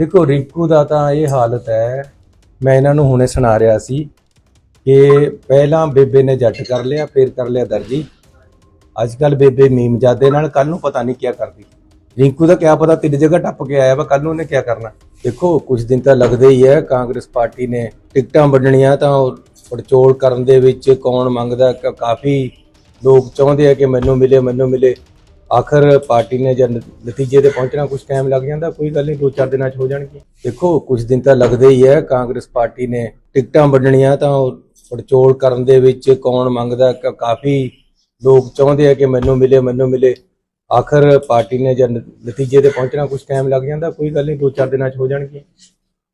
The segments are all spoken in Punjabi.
ਦੇਖੋ, ਰਿੰਕੂ ਦਾ ਤਾਂ ਇਹ ਹਾਲਤ ਹੈ, ਮੈਂ ਇਹਨਾਂ ਨੂੰ ਹੁਣੇ ਸੁਣਾ ਰਿਹਾ ਸੀ ਕਿ ਪਹਿਲਾਂ ਬੇਬੇ ਨੇ ਜੱਟ ਕਰ ਲਿਆ, ਫਿਰ ਕਰ ਲਿਆ ਦਰਜੀ। ਅੱਜ ਕੱਲ ਬੇਬੇ ਮੀਮਜਾਦੇ ਨਾਲ ਕੱਲ ਨੂੰ ਪਤਾ ਨਹੀਂ ਕੀ ਕਰਦੀ। ਰਿੰਕੂ ਦਾ ਕਿਆ ਪਤਾ ਤਿੰਨ ਜਗ੍ਹਾ ਟੱਪ ਕੇ ਆਇਆ ਵਾ ਕੱਲ ਨੂੰ ਉਹਨੇ ਕੀ ਕਰਨਾ। ਦੇਖੋ ਕੁਝ ਦਿਨ ਤਾਂ ਲੱਗਦੇ ਹੀ ਹੈ, ਕਾਂਗਰਸ ਪਾਰਟੀ ਨੇ ਟਿਕਟਾਂ ਵੰਡਣੀਆਂ ਤਾਂ ਉਹ ਪੜਚੋਲ ਕਰਨ ਦੇ ਵਿੱਚ ਕੌਣ ਮੰਗਦਾ ਕਾਫੀ ਲੋਕ ਚਾਹੁੰਦੇ ਆ ਕਿ ਮੈਨੂੰ ਮਿਲੇ ਮੈਨੂੰ ਮਿਲੇ। ਆਖਰ ਪਾਰਟੀ ਨੇ ਜਦ ਨਤੀਜੇ ਤੇ ਪਹੁੰਚਣਾ ਕੁਝ ਟਾਈਮ ਲੱਗ ਜਾਂਦਾ ਕੋਈ ਗੱਲ ਨਹੀਂ ਦੋ ਚਾਰ ਦਿਨਾਂ ਚ ਹੋ ਜਾਣਗੇ ਦੇਖੋ ਕੁਝ ਦਿਨ ਤਾਂ ਲੱਗਦੇ ਹੀ ਹੈ ਕਾਂਗਰਸ ਪਾਰਟੀ ਨੇ ਟਿਕਟਾਂ ਵੰਡਣੀਆਂ ਤਾਂ ਉਹ ਪੜਚੋਲ ਕਰਨ ਦੇ ਵਿੱਚ ਕੌਣ ਮੰਗਦਾ ਕ- ਕਾਫੀ ਲੋਕ ਚਾਹੁੰਦੇ ਆ ਕਿ ਮੈਨੂੰ ਮਿਲੇ ਮੈਨੂੰ ਮਿਲੇ ਆਖਰ ਪਾਰਟੀ ਨੇ ਜਦ ਨਤੀਜੇ ਤੇ ਪਹੁੰਚਣਾ ਕੁਝ ਟਾਈਮ ਲੱਗ ਜਾਂਦਾ ਕੋਈ ਗੱਲ ਨਹੀਂ ਦੋ ਚਾਰ ਦਿਨਾਂ ਚ ਹੋ ਜਾਣਗੇ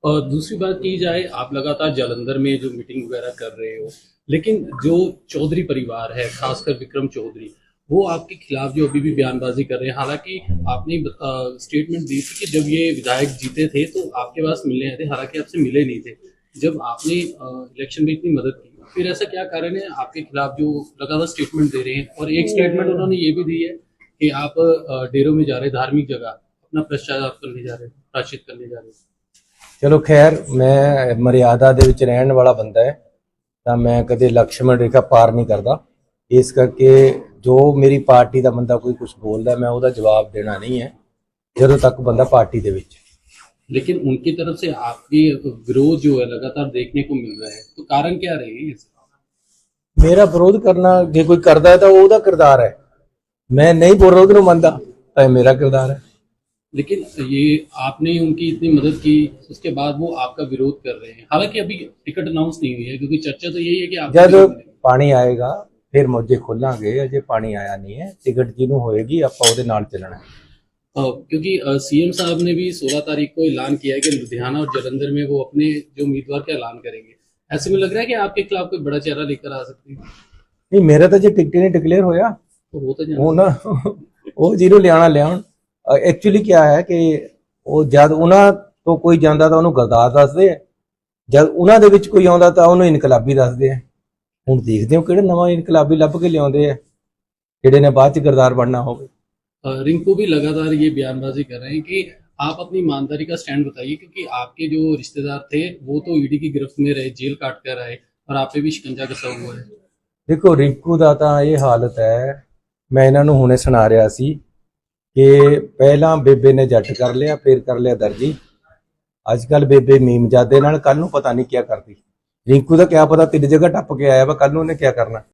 और दूसरी बात की जाए आप लगातार जालंधर में जो मीटिंग वगैरह कर रहे हो लेकिन जो चौधरी परिवार है खासकर विक्रम चौधरी वो आपके खिलाफ जो अभी भी बयानबाजी कर रहे हैं हालांकि आपने स्टेटमेंट दी थी कि जब ये विधायक जीते थे तो आपके पास मिलने आए थे हालांकि आपसे मिले नहीं थे जब आपने इलेक्शन में इतनी मदद की फिर ऐसा क्या कारण है आपके खिलाफ जो लगातार स्टेटमेंट दे रहे हैं और एक स्टेटमेंट उन्होंने ये भी दी है कि आप अ, डेरों में जा रहे हैं धार्मिक जगह अपना भ्रष्टाचार करने जा रहे हैं प्राश्चित करने जा रहे हैं ਚਲੋ ਖੈਰ ਮੈਂ ਮਰਿਆਦਾ ਦੇ ਵਿੱਚ ਰਹਿਣ ਵਾਲਾ ਬੰਦਾ ਹੈ ਤਾਂ ਮੈਂ ਕਦੇ ਲਕਸ਼ਮਣ ਰੇਖਾ ਪਾਰ ਨਹੀਂ ਕਰਦਾ ਇਸ ਕਰਕੇ ਜੋ ਮੇਰੀ ਪਾਰਟੀ ਦਾ ਬੰਦਾ ਕੋਈ ਕੁਝ ਬੋਲਦਾ ਮੈਂ ਉਹਦਾ ਜਵਾਬ ਦੇਣਾ ਨਹੀਂ ਹੈ ਜਦੋਂ ਤੱਕ ਬੰਦਾ ਪਾਰਟੀ ਦੇ ਵਿੱਚ लेकिन उनकी तरफ से आपकी विरोध जो है लगातार देखने को मिल रहा है तो कारण क्या रहेगी इसका? ਮੇਰਾ ਵਿਰੋਧ ਕਰਨਾ ਜੇ ਕੋਈ ਕਰਦਾ ਹੈ ਤਾਂ ਉਹ ਉਹਦਾ ਕਿਰਦਾਰ ਹੈ ਮੈਂ ਨਹੀਂ ਬੋਲ ਰਿਹਾ ਉਹਨੂੰ ਮੰਨਦਾ ਤਾਂ ਇਹ ਮੇਰਾ ਕਿਰਦਾਰ ਹੈ लेकिन ये आपने उनकी इतनी मदद की उसके बाद वो आपका विरोध कर रहे हैं हालांकि अभी टिकट अनाउंस नहीं हुई है क्योंकि चर्चा तो यही है कि आप ਜਦ ਪਾਣੀ ਆਏਗਾ ਫਿਰ ਮੋਜੇ ਖੋਲਾਂਗੇ ਅਜੇ ਪਾਣੀ ਆਇਆ ਨਹੀਂ ਹੈ ਟਿਕਟ ਜਿਹਨੂੰ ਹੋਏਗੀ ਆਪਾਂ ਉਹਦੇ ਨਾਲ ਚੱਲਣਾ ਹੈ क्योंकि सीएम साहब ने भी 16 तारीख को ऐलान किया है कि लुधियाना और जलंधर में वो अपने जो उम्मीदवार का ऐलान करेंगे ऐसे में लग रहा है कि आपके खिलाफ कोई बड़ा चेहरा लेकर आ सकते हैं ਨਹੀਂ ਮੇਰਾ ਤਾਂ ਜੇ ਟਿਕਟ ਹੀ ਨਹੀਂ ਡਿਕਲੇਅਰ ਹੋਇਆ तो वो तो ਉਹ ਨਾ ਉਹ ਜਿਹਨੂੰ ਲਿਆਣਾ ਲਿਆਉਣ ਐਕਚੁਅਲੀ ਕੀ ਹੈ ਕਿ ਉਹ ਜਦ ਉਹਨਾਂ ਤੋਂ ਕੋਈ ਜਾਂਦਾ ਤਾਂ ਉਹਨੂੰ ਗਰਦਾਰ ਦੱਸਦੇ ਆ ਜਦ ਉਹਨਾਂ ਦੇ ਵਿੱਚ ਕੋਈ ਆਉਂਦਾ ਤਾਂ ਉਹਨੂੰ ਇਨਕਲਾਬੀ ਦੱਸਦੇ ਆ ਹੁਣ ਦੇਖਦੇ ਹੋ ਕਿਹੜੇ ਨਵਾਂ ਇਨਕਲਾਬੀ ਲੱਭ ਕੇ ਲਿਆਉਂਦੇ ਆ ਜਿਹੜੇ ਨੇ ਬਾਅਦ ਚ ਗਰਦਾਰ ਬਣਨਾ ਹੋਵੇ अ, रिंकू भी लगातार ये बयानबाजी कर रहे हैं कि आप अपनी ईमानदारी का स्टैंड बताइए क्योंकि आपके जो रिश्तेदार थे वो तो ईडी की गिरफ्त में रहे जेल काट कर आए और आप पे भी शिकंजा कसा हुआ है ਦੇਖੋ ਰਿੰਕੂ ਦਾ ਤਾਂ ਇਹ ਹਾਲਤ ਹੈ ਮੈਂ ਇਹਨਾਂ ਨੂੰ ਹੁਣੇ ਸੁਣਾ ਰਿਹਾ ਸੀ ਕਿ ਪਹਿਲਾਂ ਬੇਬੇ ਨੇ ਜੱਟ ਕਰ ਲਿਆ ਫਿਰ ਕਰ ਲਿਆ ਦਰਜੀ ਅੱਜ ਕੱਲ ਬੇਬੇ ਮੀਮਜਾਦੇ ਨਾਲ ਕੱਲ ਨੂੰ ਪਤਾ ਨਹੀਂ ਕੀ ਕਰਦੀ ਰਿੰਕੂ ਦਾ ਕਿਆ ਪਤਾ ਤਿੰਨ ਜਗ੍ਹਾ ਟੱਪ ਕੇ ਆਇਆ ਵਾ ਕੱਲ ਨੂੰ ਉਹਨੇ ਕਿਆ ਕਰਨਾ?